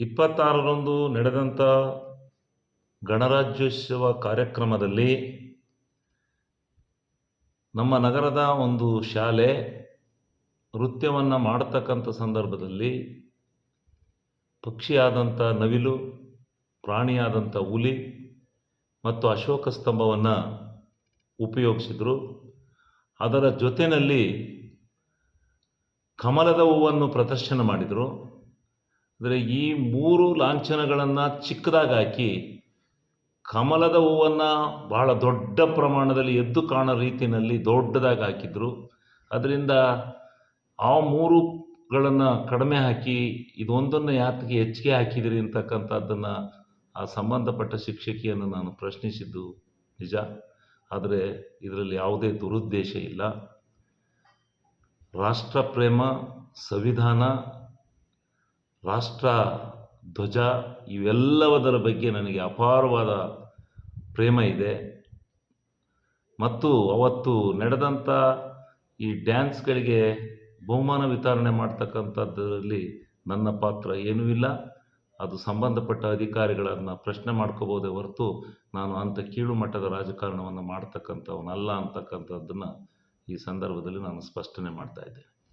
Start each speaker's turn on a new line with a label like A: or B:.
A: ಇಪ್ಪತ್ತಾರರಂದು ನಡೆದಂಥ ಗಣರಾಜ್ಯೋತ್ಸವ ಕಾರ್ಯಕ್ರಮದಲ್ಲಿ ನಮ್ಮ ನಗರದ ಒಂದು ಶಾಲೆ ನೃತ್ಯವನ್ನು ಮಾಡತಕ್ಕಂಥ ಸಂದರ್ಭದಲ್ಲಿ ಪಕ್ಷಿಯಾದಂಥ ನವಿಲು ಪ್ರಾಣಿಯಾದಂಥ ಹುಲಿ ಮತ್ತು ಅಶೋಕ ಸ್ತಂಭವನ್ನು ಉಪಯೋಗಿಸಿದರು. ಅದರ ಜೊತೆಯಲ್ಲಿ ಕಮಲದ ಹೂವನ್ನು ಪ್ರದರ್ಶನ ಮಾಡಿದರು. ಅಂದರೆ ಈ ಮೂರು ಲಾಂಛನಗಳನ್ನು ಚಿಕ್ಕದಾಗಿ ಹಾಕಿ ಕಮಲದ ಹೂವನ್ನು ಬಹಳ ದೊಡ್ಡ ಪ್ರಮಾಣದಲ್ಲಿ ಎದ್ದು ಕಾಣೋ ರೀತಿಯಲ್ಲಿ ದೊಡ್ಡದಾಗಿ ಹಾಕಿದ್ರು. ಅದರಿಂದ ಆ ಮೂರುಗಳನ್ನು ಕಡಿಮೆ ಹಾಕಿ ಇದೊಂದನ್ನು ಯಾತಕ್ಕೆ ಹೆಚ್ಚಿಗೆ ಹಾಕಿದಿರಿ ಅಂತಕ್ಕಂಥದ್ದನ್ನು ಆ ಸಂಬಂಧಪಟ್ಟ ಶಿಕ್ಷಕಿಯನ್ನು ನಾನು ಪ್ರಶ್ನಿಸಿದ್ದು ನಿಜ. ಆದರೆ ಇದರಲ್ಲಿ ಯಾವುದೇ ದುರುದ್ದೇಶ ಇಲ್ಲ. ರಾಷ್ಟ್ರ ಪ್ರೇಮ ಸಂವಿಧಾನ ರಾಷ್ಟ್ರ, ಧ್ವಜ ಇವೆಲ್ಲವದರ ಬಗ್ಗೆ ನನಗೆ ಅಪಾರವಾದ ಪ್ರೇಮ ಇದೆ. ಮತ್ತು ಅವತ್ತು ನಡೆದಂಥ ಈ ಡ್ಯಾನ್ಸ್ಗಳಿಗೆ ಬಹುಮಾನ ವಿತರಣೆ ಮಾಡ್ತಕ್ಕಂಥದ್ದರಲ್ಲಿ ನನ್ನ ಪಾತ್ರ ಏನೂ ಇಲ್ಲ. ಅದು ಸಂಬಂಧಪಟ್ಟ ಅಧಿಕಾರಿಗಳನ್ನು ಪ್ರಶ್ನೆ ಮಾಡ್ಕೋಬೋದೇ ಹೊರತು ನಾನು ಅಂಥ ಕೀಳು ಮಟ್ಟದ ರಾಜಕಾರಣವನ್ನು ಮಾಡ್ತಕ್ಕಂಥವನಲ್ಲ ಅಂತಕ್ಕಂಥದ್ದನ್ನು ಈ ಸಂದರ್ಭದಲ್ಲಿ ನಾನು ಸ್ಪಷ್ಟನೆ ಮಾಡ್ತಾ ಇದ್ದೇನೆ.